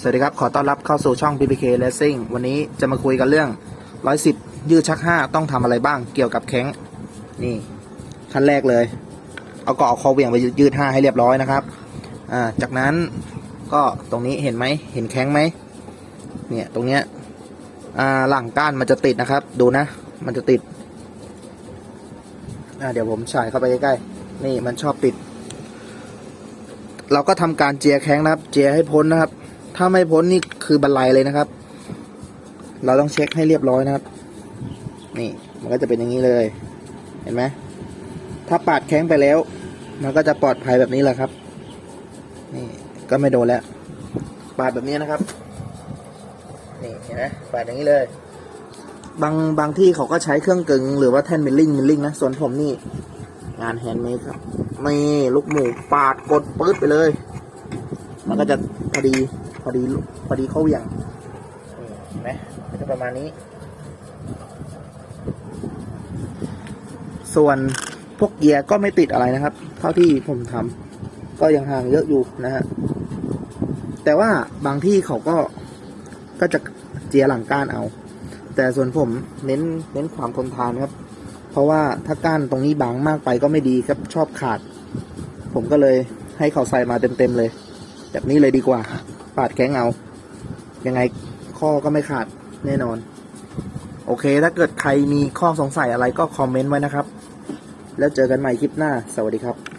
สวัสดีครับ ขอต้อนรับเข้าสู่ช่อง PPK Racing วันนี้จะมาคุยกันเรื่อง 110 ยืดชัก 5 ต้องทำอะไรบ้างเกี่ยวกับแข้งนี่ขั้นแรกเลย เอาเกาะคอเหวี่ยงไปยืด 5 ให้เรียบร้อยนะครับอ่าจากนั้นก็ตรงนี้เห็นไหมเห็นแข้งไหมเนี่ยตรงเนี้ยอ่าหลังก้านมันจะติดนะครับ ดูนะ มันจะติดอ่าเดี๋ยวผมฉายเข้าไปใกล้ๆนี่มันชอบติด เราก็ทำการเจียแข้งนะครับ เจียให้พ้นนะครับ ถ้าไม่พ้นนี่คือบันไลเลยนะครับ เราต้องเช็คให้เรียบร้อยนะครับ นี่มันก็จะเป็นอย่างนี้เลย เห็นไหมถ้าปาดแข้งไปแล้ว มันก็จะปลอดภัยแบบนี้แหละครับ นี่ก็ไม่โดนแล้ว ปาดแบบนี้นะครับ นี่เห็นไหมปาดอย่างนี้เลย บางบางที่เขาก็ใช้เครื่องกึงหรือว่าแท่นมิลลิ่งมิลลิ่งนะส่วนผมนี่ งานแฮนด์เมดครับนี่ลูกหมูปาดกดปื๊ดไปเลย มันก็จะพอดี อดีพอดีเข้าเหวี่ยงนี่เห็นไหมก็จะประมาณนี้ ส่วนพวกเกียร์ก็ไม่ติดอะไรนะครับ เท่าที่ผมทำก็ยังห่างเยอะอยู่นะฮะแต่ว่าบางที่เขาก็ก็จะเจียร์หลังก้านเอา แต่ส่วนผมเน้นเน้นความทนทานครับ เพราะว่าถ้าก้านตรงนี้บางมากไปก็ไม่ดีครับชอบขาด ผมก็เลยให้เขาใส่มาเต็มๆเลย แบบนี้เลยดีกว่า ปาดแข้งเอา ยังไงข้อก็ไม่ขาดแน่นอน โอเค ถ้าเกิดใครมีข้อสงสัยอะไรก็คอมเมนต์ไว้นะครับ แล้วเจอกันใหม่คลิปหน้า สวัสดีครับ